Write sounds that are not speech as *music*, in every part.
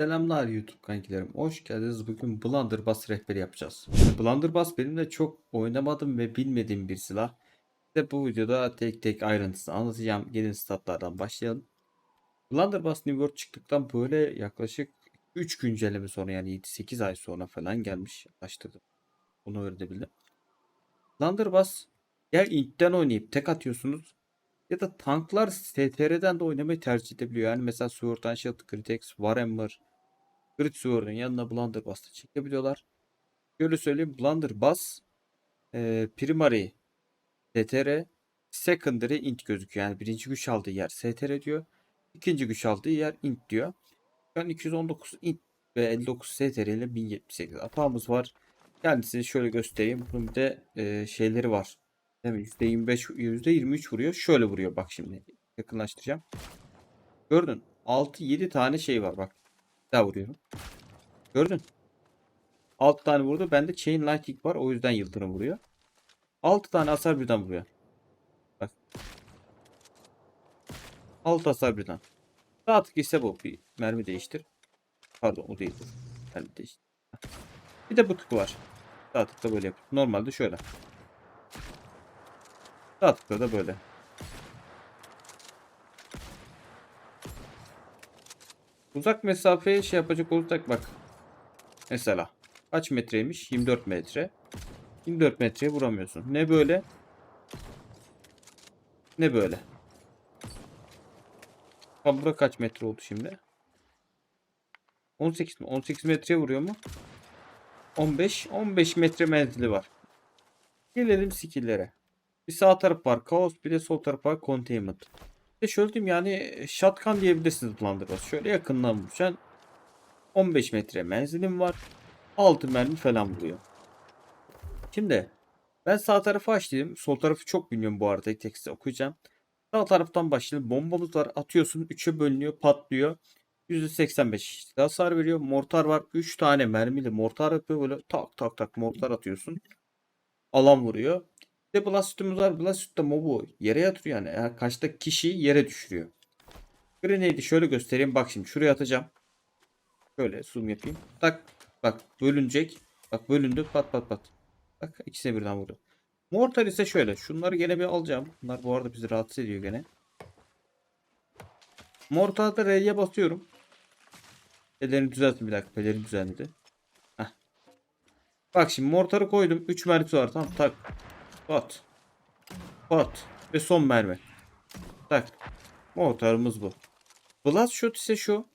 Selamlar YouTube kankilerim. Hoş geldiniz. Bugün Blunderbuss rehberi yapacağız. Blunderbuss benim de çok oynamadığım ve bilmediğim bir silah. Size bu videoda tek tek ayrıntısını anlatacağım. Gelin statlardan başlayalım. Blunderbuss New World çıktıktan böyle yaklaşık 3 güncelleme sonra yani 7-8 ay sonra falan gelmiş. Açtırdım. Bunu öğrenebildim. Blunderbuss ya ilkten oynayıp tek atıyorsunuz ya da tanklar STR'den de oynamayı tercih edebiliyor. Yani mesela Sword and Shield, Critex, Warhammer, Grid Sword'un yanına Blunderbuss'ı çekebiliyorlar. Şöyle söyleyeyim Blunderbuss e, Primary STR Secondary int gözüküyor. Yani birinci güç aldığı yer STR diyor. İkinci güç aldığı yer int diyor. An 219 int ve 59 STR ile 1078 atağımız var. Kendisini şöyle göstereyim. Bunun bir de e, şeyleri var. Değil mi? %25, %23 vuruyor. Şöyle vuruyor bak şimdi. Yakınlaştıracağım. Gördün. 6-7 tane şey var bak. Bir daha vuruyorum. Gördün. 6 tane vurdu. Bende Chain Lightning var. O yüzden yıldırım vuruyor. 6 tane hasar birden vuruyor. Bak. 6 hasar birden. Sağ ise bu. Bir mermi değiştir. Pardon o değil. Mermi değiştir. Bir de bu tık var. Sağ tıkta böyle yapıyor. Normalde şöyle. Sağ tıkla da böyle. Uzak mesafeye şey yapacak olursak bak. Mesela kaç metreymiş? 24 metre. 24 metreye vuramıyorsun. Ne böyle? Ne böyle? Bura kaç metre oldu şimdi? 18 mi? 18 metreye vuruyor mu? 15. 15 metre menzili var. Gelelim skill'lere. Bir sağ taraf var Kaos bir de sol taraf var Containment. Bir de şöyle diyeyim yani shotgun diyebilirsiniz Blunderbuss. Şöyle yakından vuracağım. 15 metre menzilim var. 6 mermi falan vuruyor. Şimdi ben sağ tarafı açtım. Sol tarafı çok bilmiyorum bu arada. Tekste okuyacağım. Sağ taraftan başlayalım. Bombamız var. Atıyorsun. 3'e bölünüyor. Patlıyor. %85 hasar veriyor. Mortar var. 3 tane mermili mortar yapıyor. Böyle tak tak tak mortar atıyorsun. Alan vuruyor. De Blastütümüz var. Blastüt de mobu yere yatırıyor yani. Eğer kaçta kişiyi yere düşürüyor. Grenade'i şöyle göstereyim. Bak şimdi şuraya atacağım. Şöyle zoom yapayım. Tak. Bak bölünecek. Bak bölündü. Pat pat pat. Bak ikisine birden vurdu. Mortar ise şöyle. Şunları gene bir alacağım. Bunlar bu arada bizi rahatsız ediyor gene. Mortarda R'ye basıyorum. Pelerini düzeltin bir dakika. Pelerini düzenledi. Heh. Bak şimdi mortarı koydum. 3 mermisi var. Tamam tak. Pat. Pat. Ve son mermi. Tak. Mortarımız bu. Blast shot ise şu.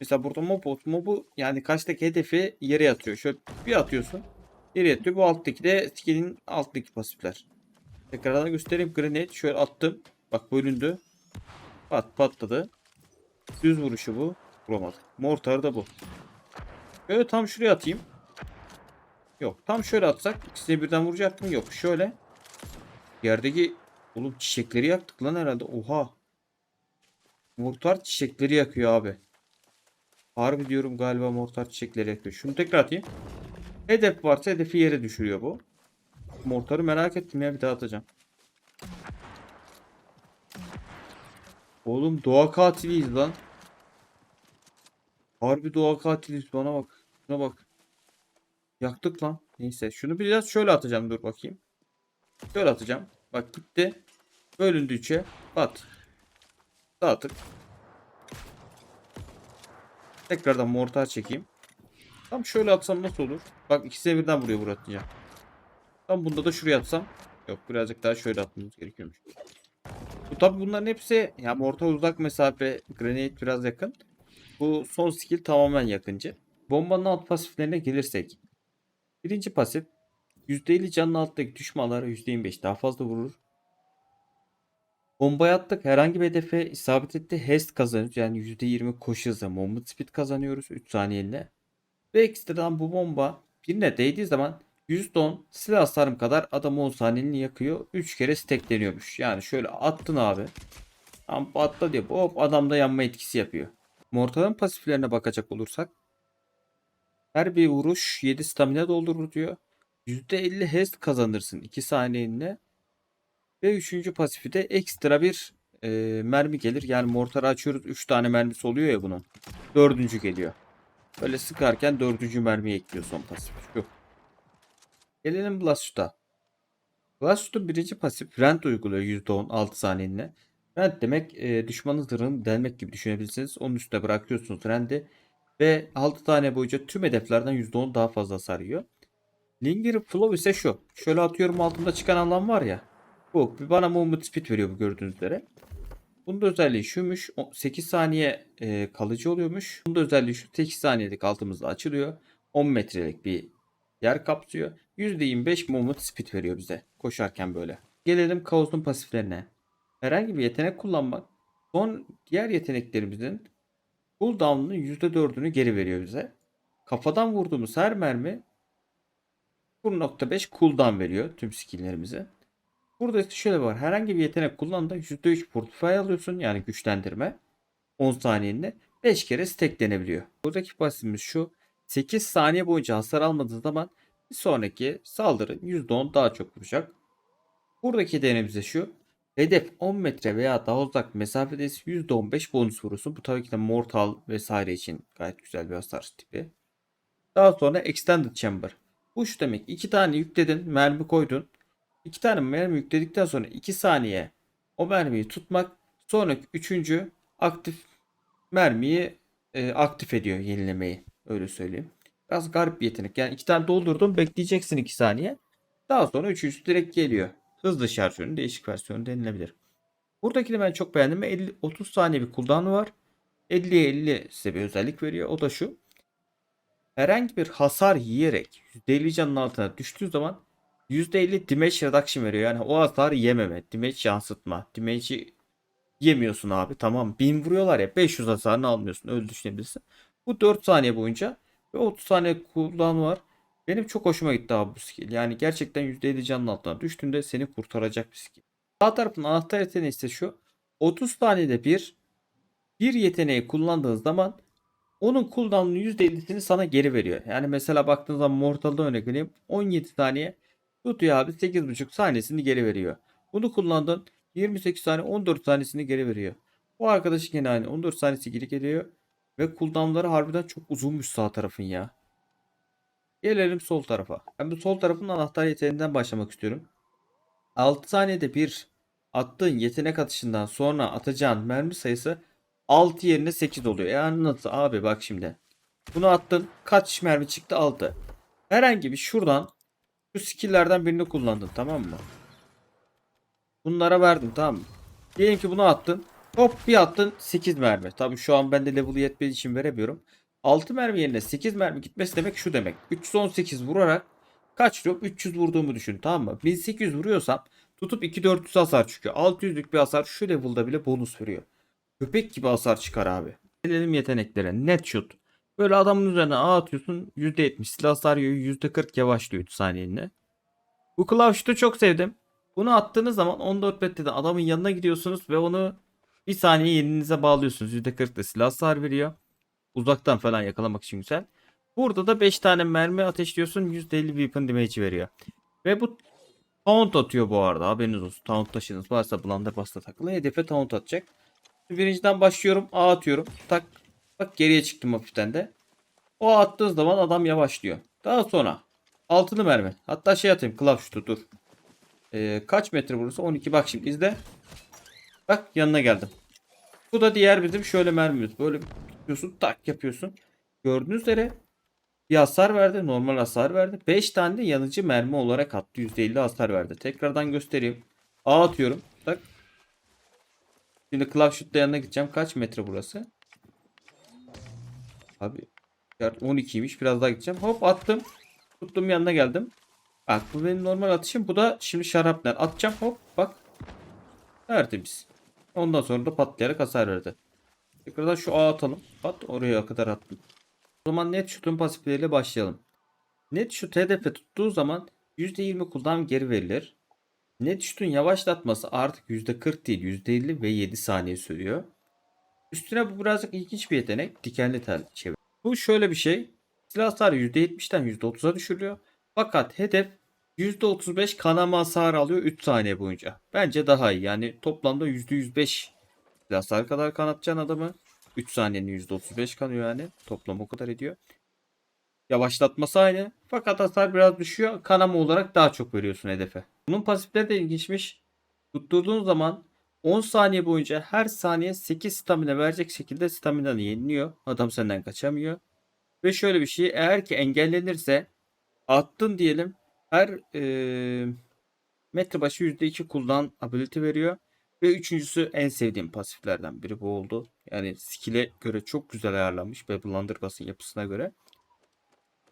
Mesela burada mob, mobu yani kaçtaki hedefi yere yatıyor. Şöyle bir atıyorsun. Yere yatıyor. Bu alttaki de skill'in alttaki pasifler. Tekrardan göstereyim. Grenade şöyle attım. Bak bölündü. Pat patladı. Düz vuruşu bu. Vuramadık. Mortar da bu. Böyle tam şuraya atayım. Yok. Tam şöyle atsak ikisini birden vuracak mı? Yok. Şöyle. Yerdeki oğlum çiçekleri yaktık lan herhalde. Oha. Mortar çiçekleri yakıyor abi. Harbi diyorum galiba mortar çiçekleri yakıyor. Şunu tekrar atayım. Hedef varsa hedefi yere düşürüyor bu. Mortarı merak ettim ya bir daha atacağım. Oğlum doğa katiliyiz lan. Harbi doğa katiliyiz bana bak. Şuna bak. Yaktık lan. Neyse şunu biraz şöyle atacağım dur bakayım. Şöyle atacağım. Bak gitti. Bölündü üçe. At. Dağıtık. Tekrardan mortar çekeyim. Tam şöyle atsam nasıl olur? Bak ikisine birden vuruyor Muratlıca. Tam bunda da şuraya atsam. Yok birazcık daha şöyle atmamız gerekiyormuş. Bu tabi bunların hepsi ya orta uzak mesafe grenade biraz yakın. Bu son skill tamamen yakıncı. Bombanın alt pasiflerine gelirsek. Birinci pasif %50 canın alttaki düşmanlara %25 daha fazla vurur. Bombayı attık. Herhangi bir hedefe isabet etti. Hast kazanıyoruz. Yani %20 koşu hızı. Movement speed kazanıyoruz 3 saniyeliğine. Ve ekstradan bu bomba birine değdiği zaman %10 silah hasarım kadar adamı 10 saniyeliğini yakıyor. 3 kere stackleniyormuş. Yani şöyle attın abi. Tam patla diyor. Hop adamda yanma etkisi yapıyor. Mortal'ın pasiflerine bakacak olursak. Her bir vuruş 7 stamina doldurur diyor. %50 haste kazanırsın 2 saniyeliğine. Ve üçüncü pasifi de ekstra bir e, mermi gelir. Yani mortarı açıyoruz. 3 tane mermisi oluyor ya bunun. Dördüncü geliyor. Böyle sıkarken dördüncü mermiyi ekliyor son pasif. Şu. Gelelim Blast Shoot'a. Blast Shoot'un birinci pasif rent uyguluyor %10 6 saniyeliğine. Rent demek e, düşmanın zırhını delmek gibi düşünebilirsiniz. Onun üstüne bırakıyorsunuz rendi. Ve 6 tane boyunca tüm hedeflerden %10 daha fazla sarıyor. Linger Flow ise şu. Şöyle atıyorum altında çıkan alan var ya. Bu bana movement speed veriyor bu gördüğünüz üzere. Bunun da özelliği şuymuş. o 8 saniye e, kalıcı oluyormuş. Bunun da özelliği şu 8 saniyelik altımızda açılıyor. 10 metrelik bir yer kapsıyor. %25 movement speed veriyor bize koşarken böyle. Gelelim Kaos'un pasiflerine. Herhangi bir yetenek kullanmak son diğer yeteneklerimizin cooldown'unun %4'ünü geri veriyor bize. Kafadan vurduğumuz her mermi 0.5 cooldown veriyor tüm skill'lerimize. Burada ise şöyle var. Herhangi bir yetenek kullandığında %3 portföy alıyorsun. Yani güçlendirme. 10 saniyende 5 kere stacklenebiliyor. Buradaki pasifimiz şu. 8 saniye boyunca hasar almadığı zaman bir sonraki saldırı %10 daha çok vuracak. Buradaki denemiz de şu. Hedef 10 metre veya daha uzak mesafedeyse %15 bonus vurursun. Bu tabii ki de mortal vesaire için gayet güzel bir hasar tipi. Daha sonra extended chamber. Bu şu demek. 2 tane yükledin, mermi koydun. 2 tane mermi yükledikten sonra 2 saniye o mermiyi tutmak. Sonraki 3. aktif mermiyi e, aktif ediyor yenilemeyi. Öyle söyleyeyim. Biraz garip bir yetenek. Yani 2 tane doldurdun bekleyeceksin 2 saniye. Daha sonra 3. direkt geliyor. Hızlı şarjörün değişik versiyonu denilebilir. Buradakini ben çok beğendim. 50, 30 saniye bir cooldown'u var. 50'ye 50 size bir özellik veriyor. O da şu. Herhangi bir hasar yiyerek %50 canın altına düştüğü zaman %50 damage reduction veriyor. Yani o hasarı yememe. Damage yansıtma. Damage'i yemiyorsun abi. Tamam. 1000 vuruyorlar ya. 500 hasarını almıyorsun. Öyle düşünebilirsin. Bu 4 saniye boyunca ve 30 saniye cooldown var. Benim çok hoşuma gitti abi bu skill. Yani gerçekten %50 canın altına düştüğünde seni kurtaracak bir skill. Sağ tarafın anahtar yeteneği ise şu. 30 saniyede bir bir yeteneği kullandığın zaman onun cooldown'un %50'sini sana geri veriyor. Yani mesela baktığınız zaman Mortal'da örnek vereyim. 17 saniye tutuyor abi 8.5 saniyesini geri veriyor. Bunu kullandın 28 saniye 14 saniyesini geri veriyor. Bu arkadaşı yine aynı 14 saniyesi geri geliyor. Ve cooldown'ları harbiden çok uzunmuş sağ tarafın ya. Gelelim sol tarafa. Ben bu sol tarafın anahtar yeteneğinden başlamak istiyorum. 6 saniyede bir attığın yetenek atışından sonra atacağın mermi sayısı 6 yerine 8 oluyor. Yani nasıl abi bak şimdi. Bunu attın. Kaç mermi çıktı? 6. Herhangi bir şuradan şu skill'lerden birini kullandın tamam mı? Bunlara verdin tamam mı? Diyelim ki bunu attın. Hop bir attın 8 mermi. Tabii şu an bende level yetmediği için veremiyorum. 6 mermi yerine 8 mermi gitmesi demek şu demek. 318 vurarak kaç diyorum? 300 vurduğumu düşün tamam mı? 1800 vuruyorsam tutup 2400 hasar çıkıyor. 600'lük bir hasar şu level'da bile bonus veriyor. Köpek gibi hasar çıkar abi. Gelelim yeteneklere. Net shoot. Böyle adamın üzerine ağ atıyorsun. %70 silah hasar yiyor. %40 yavaşlıyor 3 saniyeliğine. Bu shoot'u çok sevdim. Bunu attığınız zaman 14 metreden adamın yanına gidiyorsunuz ve onu bir saniye yerinize bağlıyorsunuz. %40 da silah hasar veriyor. Uzaktan falan yakalamak için güzel. Burada da 5 tane mermi ateşliyorsun. %50 weapon damage veriyor. Ve bu taunt atıyor bu arada. Haberiniz olsun. Taunt taşınız varsa Blunderbuss'ta takılı. Hedefe taunt atacak. Birinciden başlıyorum. A atıyorum. Tak. Bak geriye çıktım hafiften de. O attığı zaman adam yavaşlıyor. Daha sonra altılı mermi. Hatta şey atayım. Klav şutu dur. Ee, kaç metre burası? 12. Bak şimdi izle. Bak yanına geldim. Bu da diğer bizim şöyle mermimiz. Böyle tutuyorsun tak yapıyorsun. Gördüğünüz üzere bir hasar verdi. Normal hasar verdi. 5 tane de yanıcı mermi olarak attı. %50 hasar verdi. Tekrardan göstereyim. A atıyorum. Tak. Şimdi Club Shoot'la yanına gideceğim. Kaç metre burası? Abi 12'ymiş. Biraz daha gideceğim. Hop attım. Tuttum yanına geldim. Bak bu benim normal atışım. Bu da şimdi şaraplar. Atacağım hop bak. Tertemiz. Ondan sonra da patlayarak hasar verdi. Tekrardan şu A atalım. At oraya kadar attım. O zaman net shoot'un pasifleriyle başlayalım. Net shoot hedefe tuttuğu zaman %20 cooldown geri verilir. Net shoot'un yavaşlatması artık %40 değil %50 ve 7 saniye sürüyor. Üstüne bu birazcık ilginç bir yetenek. Dikenli tel çevir. Bu şöyle bir şey. Silah hasarı %70'den %30'a düşürülüyor. Fakat hedef %35 kanama hasarı alıyor 3 saniye boyunca. Bence daha iyi. Yani toplamda %105 hasarı kadar kanatacaksın adamı. 3 saniyenin %35 kanıyor yani. Toplam o kadar ediyor. Yavaşlatması aynı. Fakat hasar biraz düşüyor. Kanama olarak daha çok veriyorsun hedefe. Bunun pasifleri de ilginçmiş. Tutturduğun zaman 10 saniye boyunca her saniye 8 stamina verecek şekilde staminanı yeniliyor. Adam senden kaçamıyor. Ve şöyle bir şey eğer ki engellenirse attın diyelim her eee metre başı %2 kullan ability veriyor. Ve üçüncüsü en sevdiğim pasiflerden biri bu oldu. Yani skill'e göre çok güzel ayarlanmış ve Blunderbuss'ın yapısına göre.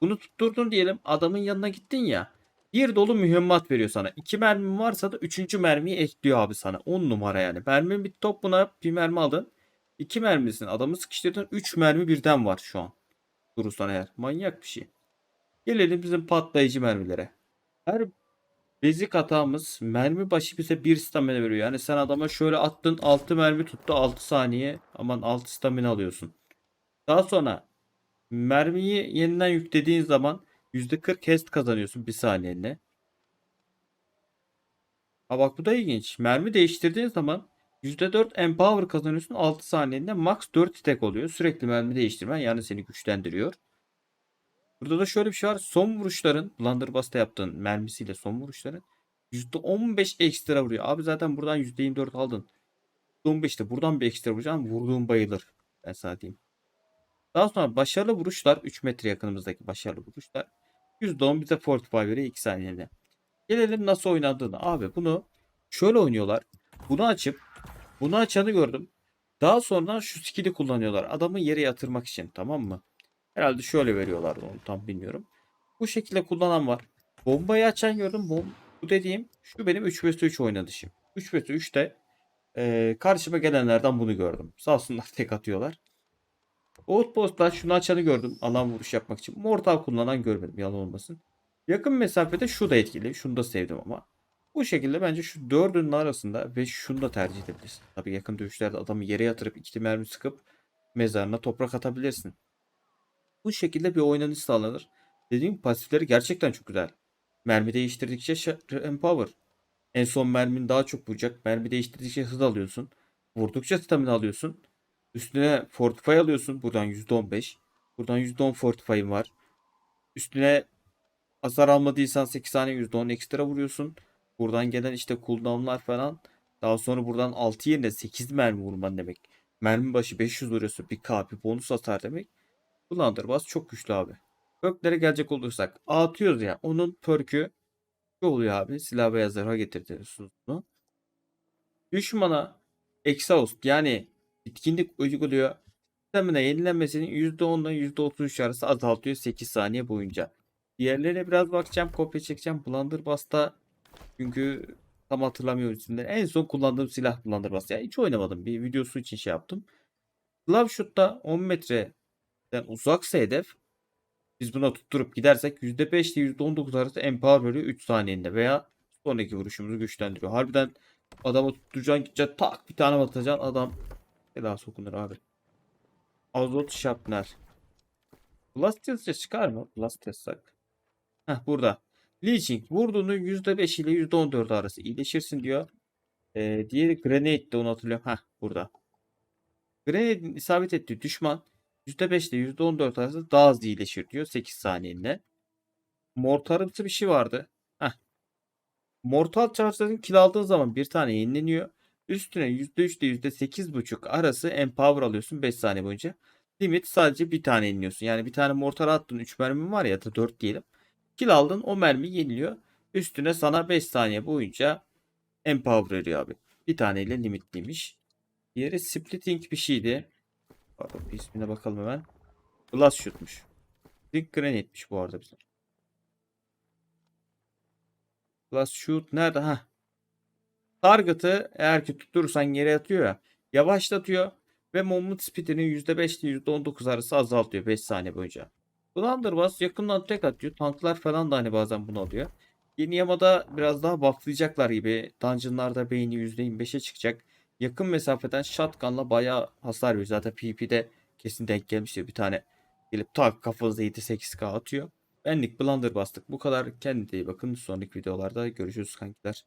Bunu tutturdun diyelim adamın yanına gittin ya. Bir dolu mühimmat veriyor sana. İki mermin varsa da üçüncü mermiyi ekliyor abi sana. 10 numara yani. Mermin bir top buna bir mermi aldın. İki mermisin. Adamı sıkıştırdın. Üç mermi birden var şu an. Durursan eğer. Manyak bir şey. Gelelim bizim patlayıcı mermilere. Her Basic hatamız mermi başı bize 1 stamina veriyor. Yani sen adama şöyle attın 6 mermi tuttu 6 saniye. Aman 6 stamina alıyorsun. Daha sonra mermiyi yeniden yüklediğin zaman %40 hest kazanıyorsun bir saniyene. Ha bak bu da ilginç. Mermi değiştirdiğin zaman %4 empower kazanıyorsun 6 saniyede. Max 4 stack oluyor. Sürekli mermi değiştirmen yani seni güçlendiriyor. Burada da şöyle bir şey var. Son vuruşların Blunderbuss'ta yaptığın mermisiyle son vuruşların %15 ekstra vuruyor. Abi zaten buradan %24 aldın. %15'te buradan bir ekstra vuracaksın. Vurduğun bayılır. Ben sana diyeyim. Daha sonra başarılı vuruşlar 3 metre yakınımızdaki başarılı vuruşlar %10 bize fortify veriyor 2 saniyede. Gelelim nasıl oynandığını. Abi bunu şöyle oynuyorlar. Bunu açıp bunu açanı gördüm. Daha sonra şu skill'i kullanıyorlar. Adamı yere yatırmak için tamam mı? Herhalde şöyle veriyorlardı onu tam bilmiyorum. Bu şekilde kullanan var. Bombayı açan gördüm. Bom bu dediğim şu benim 3 vs 3 oynanışım. 3 vs 3'te e, karşıma gelenlerden bunu gördüm. Sağ olsunlar *laughs* tek atıyorlar. Outpost'ta şunu açanı gördüm. Alan vuruş yapmak için. Mortal kullanan görmedim yalan olmasın. Yakın mesafede şu da etkili. Şunu da sevdim ama. Bu şekilde bence şu dördünün arasında ve şunu da tercih edebilirsin. Tabii yakın dövüşlerde adamı yere yatırıp iki mermi sıkıp mezarına toprak atabilirsin. Bu şekilde bir oynanış sağlanır. Dediğim pasifleri gerçekten çok güzel. Mermi değiştirdikçe empower. En son mermin daha çok vuracak. Mermi değiştirdikçe hız alıyorsun. Vurdukça stamina alıyorsun. Üstüne fortify alıyorsun. Buradan %15. Buradan %10 fortify'ın var. Üstüne hasar almadıysan 8 saniye %10 ekstra vuruyorsun. Buradan gelen işte cooldown'lar falan. Daha sonra buradan 6 yerine 8 mermi vurman demek. Mermi başı 500 vuruyorsun. Bir K bir bonus hasar demek. Blunderbuss çok güçlü abi. Perklere gelecek olursak. Atıyoruz ya. Onun perk'ü şu oluyor abi. Silah beyaz zırha getiriyorsunuz bunu. Düşmana exhaust yani bitkinlik uyguluyor. Stamina yenilenmesinin %10 ile %33 arası azaltıyor 8 saniye boyunca. Diğerlerine biraz bakacağım. Kopya çekeceğim. Blunderbuss'ta çünkü tam hatırlamıyorum isimleri. En son kullandığım silah Blunderbuss. Yani hiç oynamadım. Bir videosu için şey yaptım. Glove Shoot'ta 10 metreden uzaksa hedef biz buna tutturup gidersek %5 ile %19 arası empower veriyor 3 saniyede veya sonraki vuruşumuzu güçlendiriyor. Harbiden adama tutturacaksın gideceksin tak bir tane atacaksın adam daha sokunur abi. Azot Sharpner. Blast yazıca çıkar mı? Blast yazsak. Heh burada. Leeching vurduğunu %5 ile %14 arası iyileşirsin diyor. Ee, diğeri Grenade de onu hatırlıyorum. Heh burada. Grenade'in isabet ettiği düşman %5 ile %14 arası daha hızlı iyileşir diyor 8 saniyede. Mortarımsı bir şey vardı. Heh. Mortal charge'ların kill aldığın zaman bir tane yenileniyor. Üstüne %3 ile %8.5 arası empower alıyorsun 5 saniye boyunca. Limit sadece bir tane yeniliyorsun. Yani bir tane mortar attın 3 mermin var ya da 4 diyelim. Kill aldın o mermi yeniliyor. Üstüne sana 5 saniye boyunca empower veriyor abi. Bir taneyle limitliymiş. Diğeri splitting bir şeydi. Pardon ismine bakalım hemen. Blast shoot'muş. Blink grenade'miş bu arada bizim. Blast shoot nerede? Ha. Target'ı eğer ki tutturursan yere atıyor ya. Yavaşlatıyor. Ve moment speed'ini %5 ile %19 arası azaltıyor 5 saniye boyunca. Blunderbuss yakından tek atıyor. Tanklar falan da hani bazen bunu alıyor. Yeni yamada biraz daha bufflayacaklar gibi. Dungeon'larda beyni %25'e çıkacak. Yakın mesafeden shotgun'la bayağı hasar veriyor. Zaten PvP'de kesin denk gelmiştir. Bir tane gelip tak kafanıza 7-8k atıyor. Benlik Blunderbuss'tık. Bu kadar. Kendinize iyi bakın. Sonraki videolarda görüşürüz kankiler.